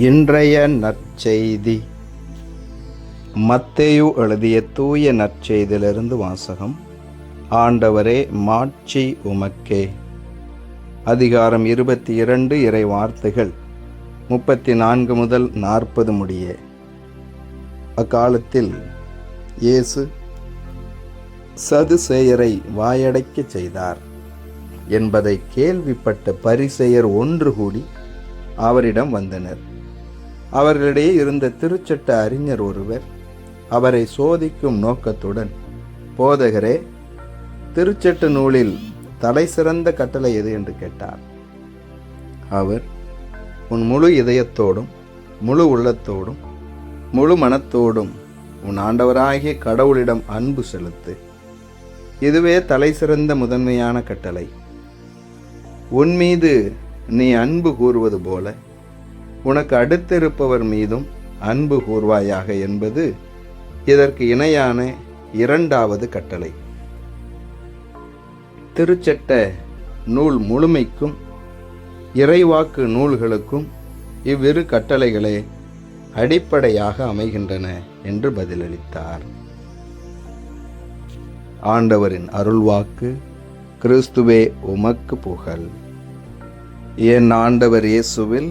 இன்றைய நற்செய்தி. மத்தேயு எழுதிய தூய நற்செய்தியிலிருந்து வாசகம். ஆண்டவரே மாட்சி உமக்கே. அதிகாரம் இருபத்தி இரண்டு இறை வார்த்தைகள் முப்பத்தி நான்கு முதல் நாற்பது முடிய. அக்காலத்தில் இயேசு சதுசேயரை வாயடைக்கச் செய்தார் என்பதை கேள்விப்பட்ட பரிசெயர் ஒன்று கூடி அவரிடம் வந்தனர். அவர்களிடையே இருந்த திருச்சட்ட அறிஞர் ஒருவர் அவரை சோதிக்கும் நோக்கத்துடன் போதகரே திருச்சட்ட நூலில் தலை சிறந்த கட்டளை எது? என்று கேட்டார். அவர் உன் முழு இதயத்தோடும் முழு உள்ளத்தோடும் முழு மனத்தோடும் உன் ஆண்டவராகிய கடவுளிடம் அன்பு செலுத்து. இதுவே தலை சிறந்த முதன்மையான கட்டளை. உன் மீது நீ அன்பு கூறுவது போல உனக்கு அடுத்திருப்பவர் மீதும் அன்பு கூர்வாயாக என்பது இதற்கு இணையான இரண்டாவது கட்டளை. திருச்சட்ட நூல் முழுமைக்கும் இறைவாக்கு நூல்களுக்கும் இவ்விரு கட்டளைகளே அடிப்படையாக அமைகின்றன என்று பதிலளித்தார். ஆண்டவரின் அருள்வாக்கு கிறிஸ்துவே உமக்கு புகழ். என் ஆண்டவர் இயேசுவில்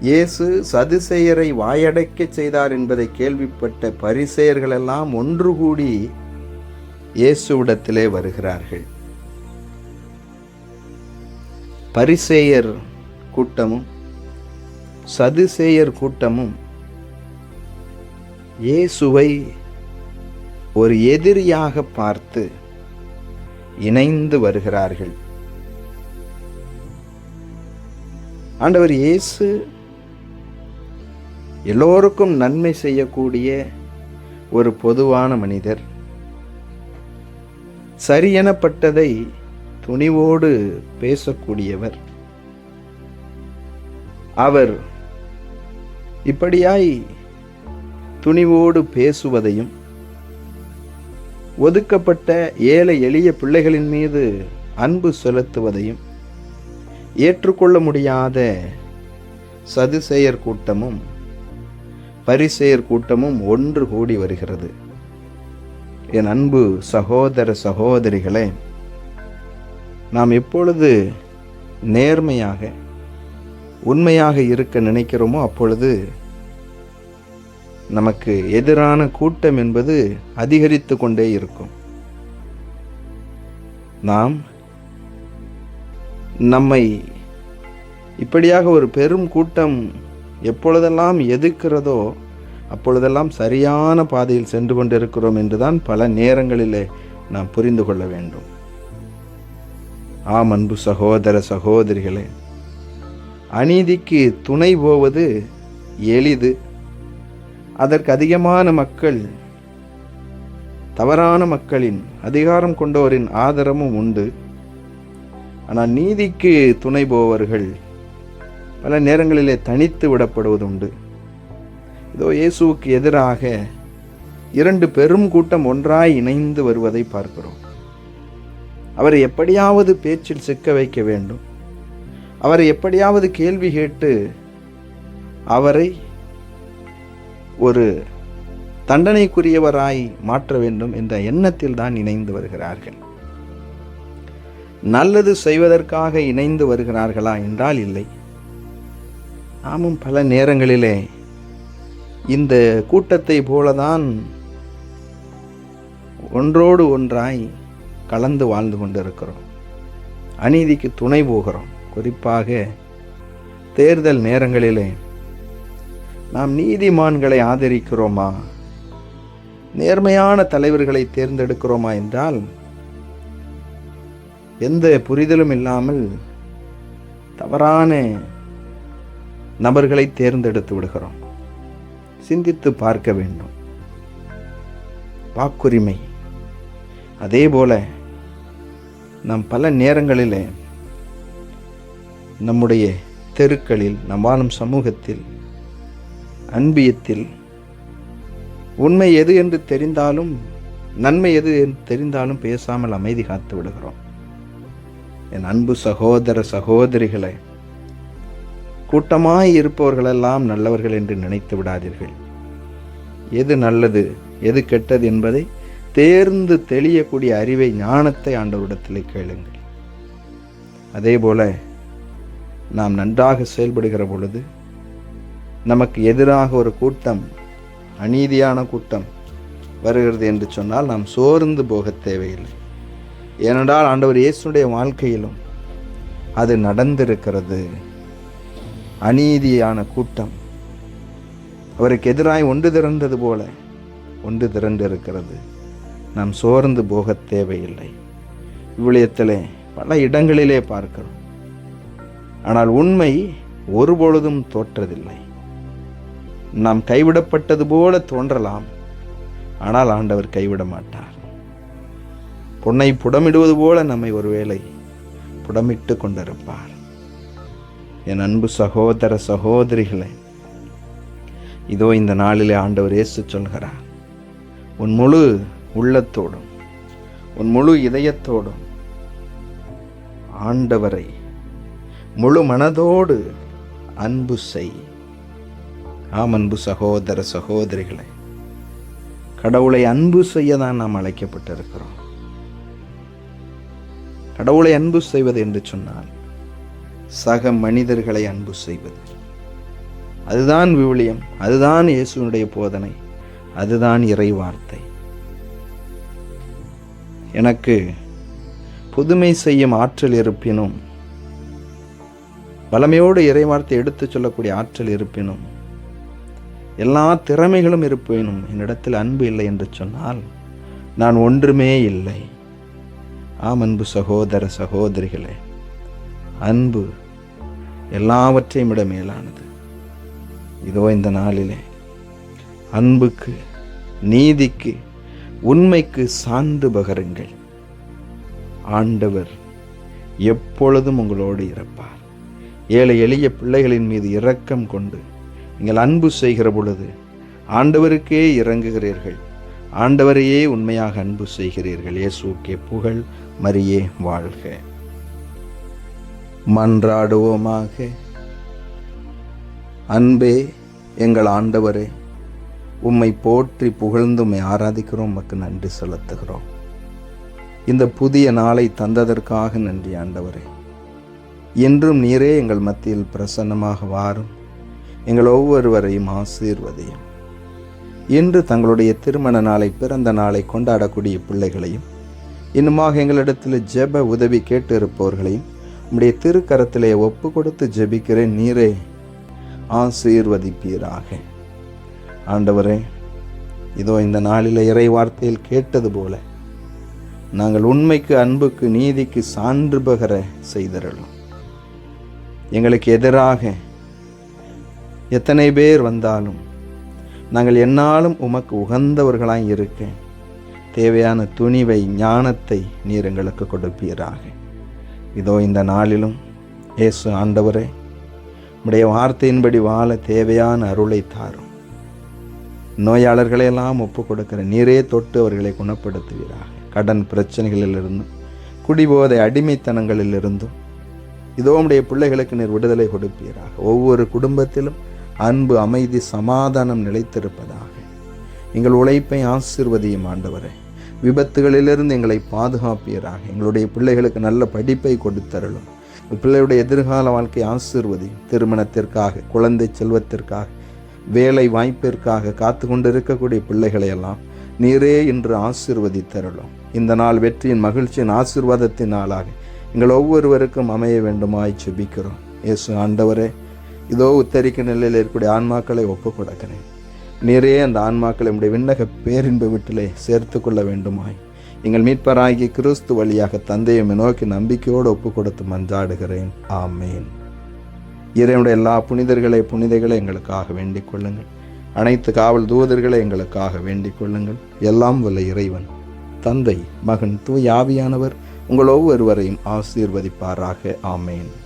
இயேசு சதுசேயரை வாயடைக்கச் செய்தார் என்பதை கேள்விப்பட்ட பரிசெயர்களெல்லாம் ஒன்று கூடி இயேசுவிடத்திலே வருகிறார்கள். பரிசேயர் கூட்டமும் சதுசேயர் கூட்டமும் இயேசுவை ஒரு எதிரியாக பார்த்து இணைந்து வருகிறார்கள். ஆண்டவர் இயேசு எல்லோருக்கும் நன்மை செய்யக்கூடிய ஒரு பொதுவான மனிதர். சரியெனப்பட்டதை துணிவோடு பேசக்கூடியவர். அவர் இப்படியாய் துணிவோடு பேசுவதையும் ஒதுக்கப்பட்ட ஏழை எளிய பிள்ளைகளின் மீது அன்பு செலுத்துவதையும் ஏற்றுக்கொள்ள முடியாத சதுசேயர் கூட்டமும் பரிசேயர் கூட்டமும் ஒன்று கூடி வருகிறது. என் அன்பு சகோதர சகோதரிகளே நாம் எப்பொழுது நேர்மையாக உண்மையாக இருக்க நினைக்கிறோமோ அப்பொழுது நமக்கு எதிரான கூட்டம் என்பது அதிகரித்து கொண்டே இருக்கும். நாம் நம்மை இப்படியாக ஒரு பெரும் கூட்டம் எப்பொழுதெல்லாம் எதிர்க்கிறதோ அப்பொழுதெல்லாம் சரியான பாதையில் சென்று கொண்டிருக்கிறோம் என்றுதான் பல நேரங்களிலே நாம் புரிந்து கொள்ள வேண்டும். ஆம் அன்பு சகோதர சகோதரிகளே அநீதிக்கு துணை போவது எளிது. அதற்கு அதிகமான மக்கள் தவறான மக்களின் அதிகாரம் கொண்டோரின் ஆதரவும் உண்டு. ஆனால் நீதிக்கு துணை போவர்கள் பல நேரங்களிலே தனித்து விடப்படுவதுண்டு. இதோ இயேசுவுக்கு எதிராக இரண்டு பெரும் கூட்டம் ஒன்றாய் இணைந்து வருவதை பார்க்கிறோம். அவரை எப்படியாவது பேச்சில் சிக்க வைக்க வேண்டும். அவரை எப்படியாவது கேள்வி கேட்டு அவரை ஒரு தண்டனைக்குரியவராய் மாற்ற வேண்டும் என்ற எண்ணத்தில் தான் இணைந்து வருகிறார்கள். நல்லது செய்வதற்காக இணைந்து வருகிறார்களா என்றால் இல்லை. நாமும் பல நேரங்களிலே இந்த கூட்டத்தை போலதான் ஒன்றோடு ஒன்றாய் கலந்து வாழ்ந்து கொண்டிருக்கிறோம். அநீதிக்கு துணை போகிறோம். குறிப்பாக தேர்தல் நேரங்களிலே நாம் நீதிமான்களை ஆதரிக்கிறோமா? நேர்மையான தலைவர்களை தேர்ந்தெடுக்கிறோமா என்றால் எந்த புரிதலும் இல்லாமல் தவறான நபர்களை தேர்ந்தெடுத்து விடுகிறோம். சிந்தித்து பார்க்க வேண்டும். வாக்குரிமை. அதே போல நாம் பல நேரங்களிலே நம்முடைய தெருக்களில் நம் வாழும் சமூகத்தில் அன்பியத்தில் உண்மை எது என்று தெரிந்தாலும் நன்மை எது என்று தெரிந்தாலும் பேசாமல் அமைதி காத்து விடுகிறோம். என் அன்பு சகோதர சகோதரிகளை கூட்டமாய் இருப்பவர்களெல்லாம் நல்லவர்கள் என்று நினைத்து விடாதீர்கள். எது நல்லது எது கெட்டது என்பதை தேர்ந்து தெளியக்கூடிய அறிவை ஞானத்தை ஆண்டவரிடத்தில் கேளுங்கள். அதே போல நாம் நன்றாக செயல்படுகிற பொழுது நமக்கு எதிராக ஒரு கூட்டம் அநீதியான கூட்டம் வருகிறது என்று சொன்னால் நாம் சோர்ந்து போக தேவையில்லை. ஏனென்றால் ஆண்டவர் இயேசுடைய வாழ்க்கையிலும் அது நடந்திருக்கிறது. அநீதியான கூட்டம். அவருக்கு எதிராய் ஒன்று திரண்டது போல ஒன்று திரண்டிருக்கிறது. நாம் சோர்ந்து போக தேவையில்லை. இவ்விடயத்திலே பல இடங்களிலே பார்க்கிறோம். ஆனால் உண்மை ஒருபொழுதும் தோற்றதில்லை. நாம் கைவிடப்பட்டது போல தோன்றலாம். ஆனால் ஆண்டவர் கைவிட மாட்டார். பொன்னை புடமிடுவது போல நம்மை ஒருவேளை புடமிட்டு கொண்டிருப்பார். என் அன்பு சகோதர சகோதரிகளே இதோ இந்த நாளிலே ஆண்டவர் இயேசு சொல்கிறார் உன் முழு உள்ளத்தோடும் உன் முழு இதயத்தோடும் ஆண்டவரை முழு மனதோடு அன்பு செய். ஆம் அன்பு சகோதர சகோதரிகளே கடவுளை அன்பு செய்ய தான் நாம் அழைக்கப்பட்டிருக்கிறோம். கடவுளை அன்பு செய்வது என்று சொன்னால் சக மனிதர்களை அன்பு செய்வது. அதுதான் விவிலியம் அதுதான் இயேசுனுடைய போதனை அதுதான் இறை வார்த்தை. எனக்கு புதுமை செய்யும் ஆற்றல் இருப்பினும் வளமையோடு இறைவார்த்தை எடுத்துச் சொல்லக்கூடிய ஆற்றல் இருப்பினும் எல்லா திறமைகளும் இருப்பினும் என்னிடத்தில் அன்பு இல்லை என்று சொன்னால் நான் ஒன்றுமே இல்லை. ஆம் அன்பு சகோதர சகோதரிகளே அன்பு எல்லாவற்றையும் விட மேலானது. இதோ இந்த நாளிலே அன்புக்கு நீதிக்கு உண்மைக்கு சான்று பகருங்கள். ஆண்டவர் எப்பொழுதும் உங்களோடு இருப்பார். ஏழை எளிய பிள்ளைகளின் மீது இரக்கம் கொண்டு நீங்கள் அன்பு செய்கிற பொழுது ஆண்டவருக்கே இறங்குகிறீர்கள். ஆண்டவரையே உண்மையாக அன்பு செய்கிறீர்கள். இயேசுக்கே புகழ் மரியே வாழ்க. மன்றாடுவோமாக. அன்பே எங்கள் ஆண்டவரே உம்மை போற்றி புகழ்ந்து உம்மை ஆராதிக்கிறோம் உமக்கு நன்றி செலுத்துகிறோம். இந்த புதிய நாளை தந்ததற்காக நன்றி ஆண்டவரே. என்றும் நீரே எங்கள் மத்தியில் பிரசன்னமாக வாரும் எங்கள் ஒவ்வொருவரையும் ஆசீர்வதையும். இன்று தங்களுடைய திருமண நாளை பிறந்த நாளை கொண்டாடக்கூடிய பிள்ளைகளையும் இன்னுமாக எங்களிடத்தில் ஜெப உதவி கேட்டு இருப்பவர்களையும் உம்முடைய திருக்கரத்திலே ஒப்பு கொடுத்து ஜெபிக்கிறேன் நீரே ஆசீர்வதிப்பீராக. ஆண்டவரே இதோ இந்த நாளில் இறை வார்த்தையில் கேட்டது போல நாங்கள் உண்மைக்கு அன்புக்கு நீதிக்கு சான்று பகர செய்தரலும் எங்களுக்கு எதிராக எத்தனை பேர் வந்தாலும் நாங்கள் என்னாலும் உமக்கு உகந்தவர்களாய் இருக்க தேவையான துணிவை ஞானத்தை நீர் எங்களுக்கு கொடுப்பீராக. இதோ இந்த நாளிலும் இயேசு ஆண்டவரே உடைய வார்த்தையின்படி வாழ தேவையான அருளை தாரும். நோயாளர்களையெல்லாம் ஒப்பு கொடுக்கிற நீரே தொட்டு அவர்களை குணப்படுத்துவீராக. கடன் பிரச்சனைகளிலிருந்தும் குடிபோதை அடிமைத்தனங்களிலிருந்தும் இதோ உடைய பிள்ளைகளுக்கு நீர் விடுதலை கொடுப்பீராக. ஒவ்வொரு குடும்பத்திலும் அன்பு அமைதி சமாதானம் நிலைத்திருப்பதாக. எங்கள் உழைப்பை ஆசிர்வதியும் ஆண்டவரே. விபத்துகளிலிருந்து எங்களை பாதுகாப்பீராக. எங்களுடைய பிள்ளைகளுக்கு நல்ல படிப்பை கொடுத்தருளும். பிள்ளையுடைய எதிர்கால வாழ்க்கை ஆசிர்வதி திருமணத்திற்காக குழந்தை செல்வத்திற்காக வேலை வாய்ப்பிற்காக காத்து கொண்டிருக்கக்கூடிய பிள்ளைகளை எல்லாம் நீரே இன்று ஆசிர்வதித்தருளும். இந்த நாள் வெற்றியின் மகிழ்ச்சியின் ஆசிர்வாதத்தின் நாளாக எங்கள் ஒவ்வொருவருக்கும் அமைய வேண்டுமாய் செபிக்கிறோம் இயேசு ஆண்டவரே இதோ உத்தரிக்க நிலையில் இருக்கக்கூடிய ஆன்மாக்களை ஒப்புக் கொடுக்கிறேன் நிறைய அந்த ஆன்மாக்கள் நம்முடைய விண்ணக பேரின்ப வீட்டிலே சேர்த்து கொள்ள வேண்டுமாய். எங்கள் மீட்பராகிய கிறிஸ்து வழியாக தந்தையை நோக்கி நம்பிக்கையோடு ஒப்பு கொடுத்து மன்றாடுகிறேன். ஆமேன். இறைவனுடைய எல்லா புனிதர்களை புனிதைகளை எங்களுக்காக வேண்டிக் கொள்ளுங்கள். அனைத்து காவல் தூதர்களை எங்களுக்காக வேண்டிக் கொள்ளுங்கள். எல்லாம் வல்ல இறைவன். தந்தை மகன் தூய் ஆவியானவர் உங்கள் ஒவ்வொருவரையும் ஆசீர்வதிப்பாராக. ஆமேன்.